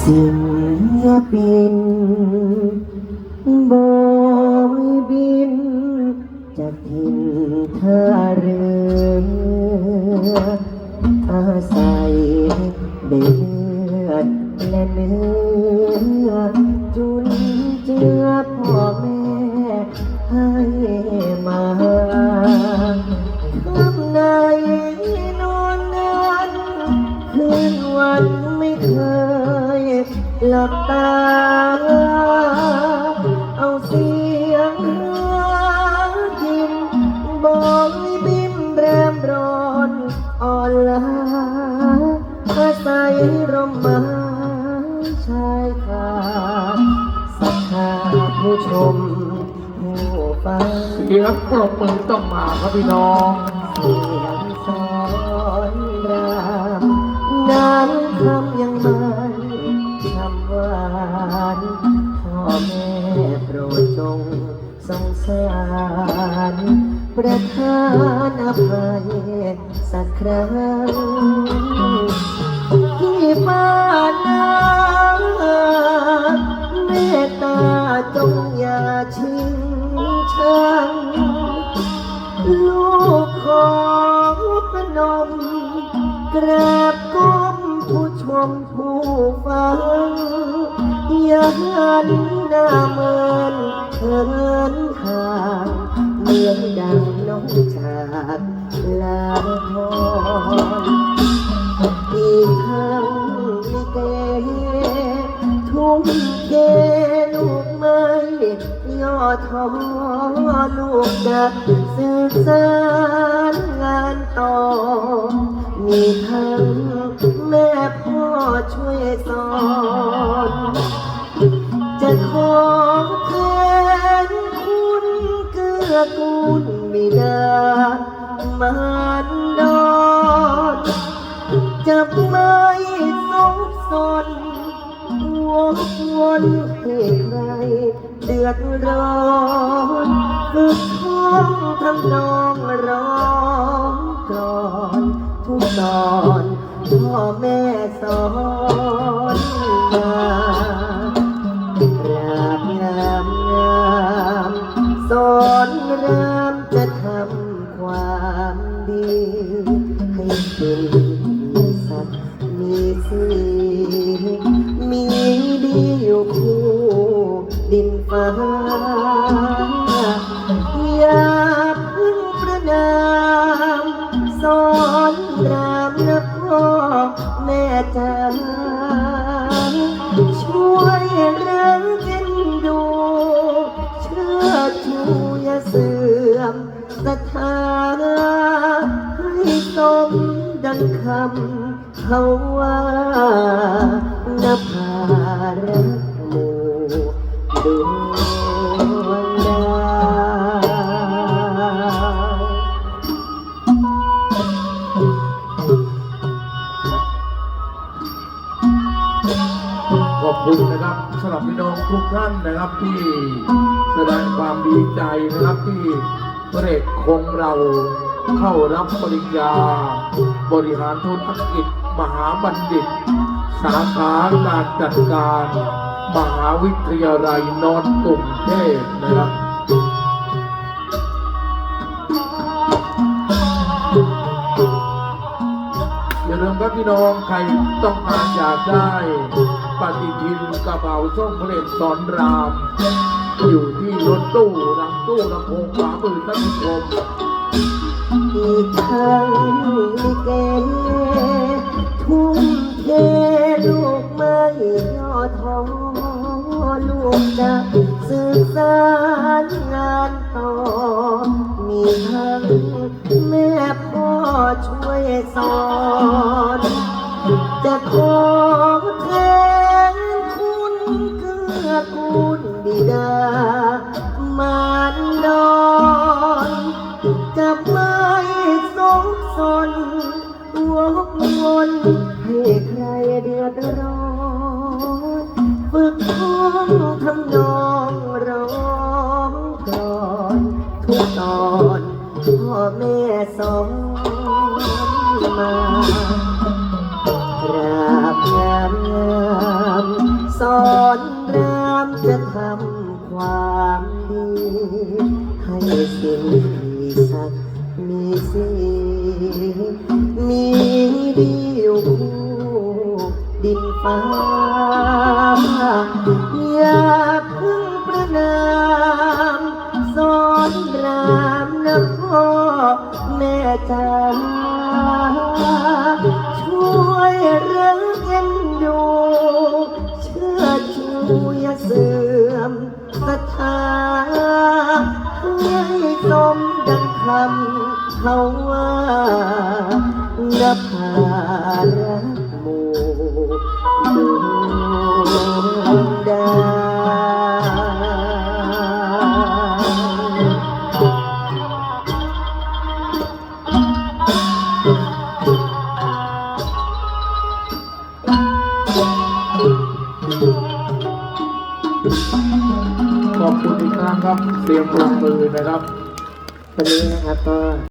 ศิลปินบอยบินจากถิ่นท่าเรืออาศัยเดือดและเนื้อจุนเจือพ่อแม่ให้มา ตา เอาเสียงเนื้อยิ้มบอยบิ้มแรมร้อนอ่อนลาอาศัยร่มไม้ชายคาสักขาผู้ชมผู้ฟัง เสียงปรบมือต้องมาครับพี่น้อง เสียง ประทานอภัยสักครั้งที่บ้านนาเมตตาจงอย่าชิงชังลูกของพนมกราบก้มผู้ชมผู้ฟังอย่าหันหน้าเมินเหินห่าง เหมือนดังน้องจากลาพรอีกทั้งลิเกทุ่มเทลูกไม้ย่อท้อลูกจะสืบสารงานต่อ มีทั้งแม่พ่อช่วยสอน กื้อกูลบิดามารดอนจะไม่สงสนวกวนให้ใครเดือดร้อนฝึกท่องทำนองร้องก่อน ทุกตอนพ่อแม่สอน สัตว์มีสีมีดีอยู่คู่ดินฟ้ายา คำเขาว่านภารักหมู่ดวงดาวขอบคุณนะครับสำหรับพี่น้องทุกท่านนะครับที่แสดงความดีใจนะครับที่พระเอกคงเรา เข้ารับปริญญา บริหารธุรกิจ มหาบัณฑิต สาขาการจัดการ มหาวิทยาลัยนอนท์กรุงเทพนะครับอย่าลืมครับพี่น้องใครต้องการอยากได้ ปฏิทินกระเป๋าส้มเพลงสอนราม อยู่ที่รถตู้หลังตู้ลำโพงขวามือท่านผู้ชม อีทั้งลิเกทุ่มเทลูกไม่ย่อท้อลูกจะสืบสารงานต่อ มีทั้งแม่พ่อช่วยสอน จะขอแทนคุณเกื้อกูลบิดา อดร้อนฝึกท่องทำนองร้องก่อนทุกตอนพ่อแม่สอนมากราบงามงามสอนรามจะทำความดีให้สิ่งดีสักมีสีมีดี ดินฟ้าอย่าเพึ่งประนามสอนรามนะพ่อแม่จ๋าช่วยเรักเอ็นดูเชื่อชูอย่าเสื่อมศรัทธาให้สมดังคำเขาว่านภารักหมู่ดวง ขอบคุณอีกครั้งครับ เสียงปรบมือนะครับ วันนี้นะครับก็